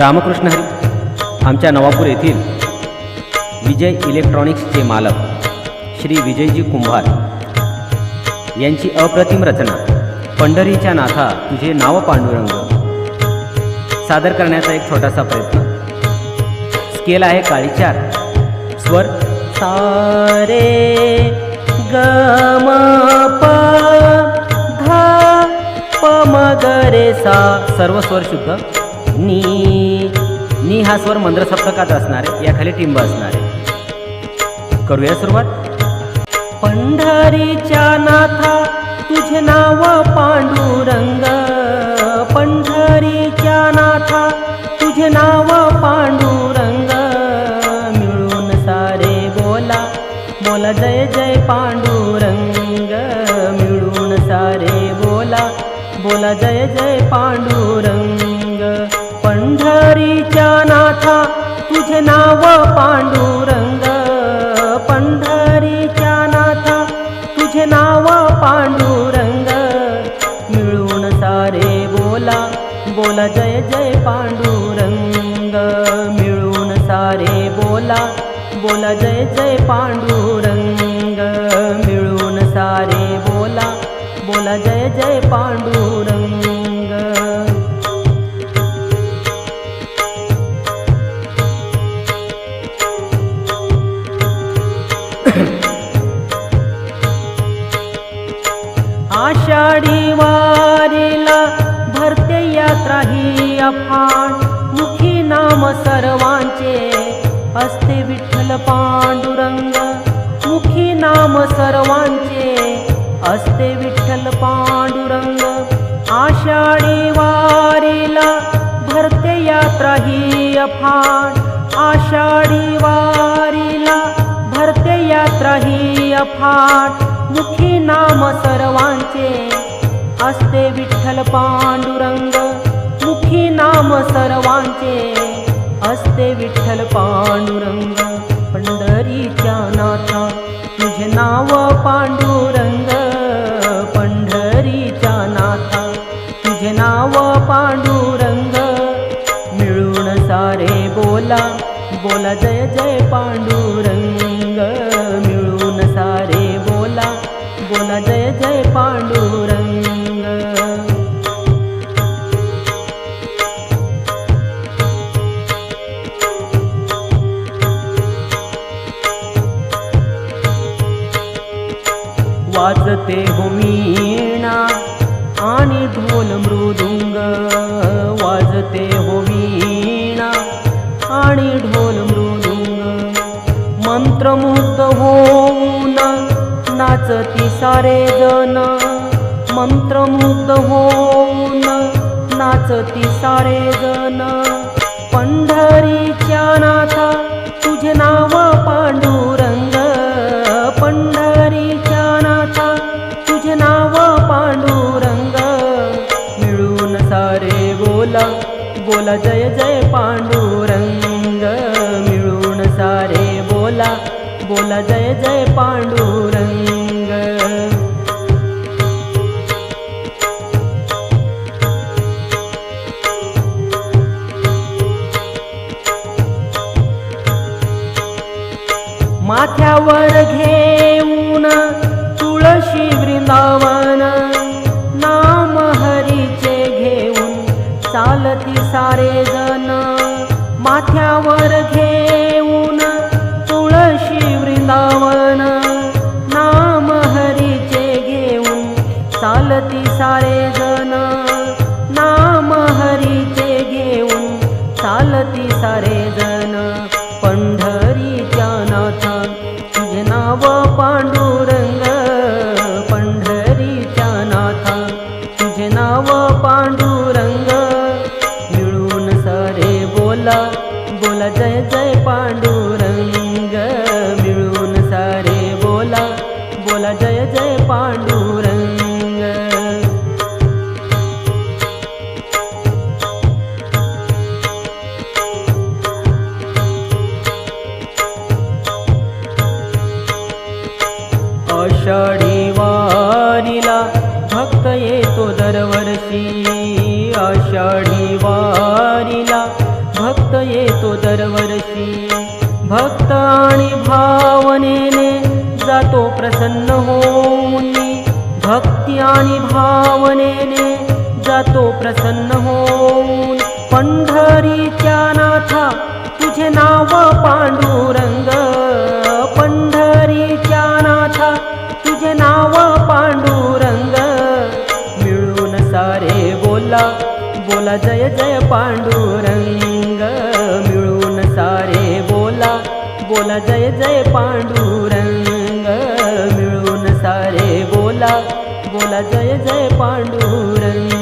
रामकृष्ण हरी आमच्या नवापूर येथील विजय इलेक्ट्रॉनिक्सचे मालक श्री विजयजी कुंभार यांची अप्रतिम रचना. पंढरीच्या नाथा तुझे नाव पांडुरंग. सादर करण्याचा एक छोटासा प्रयत्न. स्केल आहे काळीचार स्वर. सारे ग म प धा प रे सा. सर्व स्वर शुद्ध. नी तिन्ही हा स्वर मंद्र सप्तकात असणार आहे याखाली टिंब असणार आहे. करूया सुरुवात? पंढरीच्या नाथा तुझे नाव पांडुरंग. पंढरीच्या नाथा तुझे नाव पांडुरंग. मिळून सारे बोला बोला जय जय पांडुरंग. मिळून सारे बोला बोला जय जय बोला जय जय पांडुरंग. मिळून सारे बोला. बोला जय जय पांडुरंग. आषाढी वारीला भरते यात्रा ही अफाट मुखी नाम सर्वांचे असते विठ्ठल पांडुरंग मुखी नाम सर्वांचे. असते विठ्ठल पांडुरंग आषाढी वारीला भरते यात्रा ही अफाट. आषाढी वारीला भरते यात्रा ही अफाट. मुखी नाम सर्वांचे. असते विठ्ठल पांडुरंग मुखी नाम सर्वांचे. असते विठ्ठल पांडुरंग पंढरीच्या नाथा तुझे नाव पांडुरंग पंढरीच्या नाथा तुझे नाव पांडुरंग. मिळून सारे बोला बोला जय जय पांडुरंग. वाजते हो वीणा आणि ढोल मृदुंग वाजते हो वीणा आणि ढोल मृदुंग. मंत्रमुग्ध होऊन नाचती सारे जण मंत्रमुग्ध होऊन नाचती सारे जण पंढरीच्या नाथा बोला जय जय पांडुरंग मिळून सारे बोला बोला जय जय पांडुरंग। माथ्यावर घेऊन तुळशी वृंदावन नाम हरीचे घेऊन चालती सारे जण माथ्यावर घेऊन तुळशी वृंदावन नाम हरीचे घेऊन चालती सारे जण नाम हरीचे घेऊन चालती सारे जण पंढर बोला बोला जय जय पांडुरंग मिळून सारे बोला बोला जय जय पांडुरंग. आषाढी वारीला भक्त येतो दरवर्षी आषाढी भक्त येतो दरवर्षी. भक्त आणि भावनेने जातो प्रसन्न होऊन. भक्ती आणि भावनेने जातो प्रसन्न होऊन. पंढरीच्या नाथा तुझे नाव पांडुरंग बोला जय जय पांडुरंग मिळून सारे बोला. बोला जय जय पांडुरंग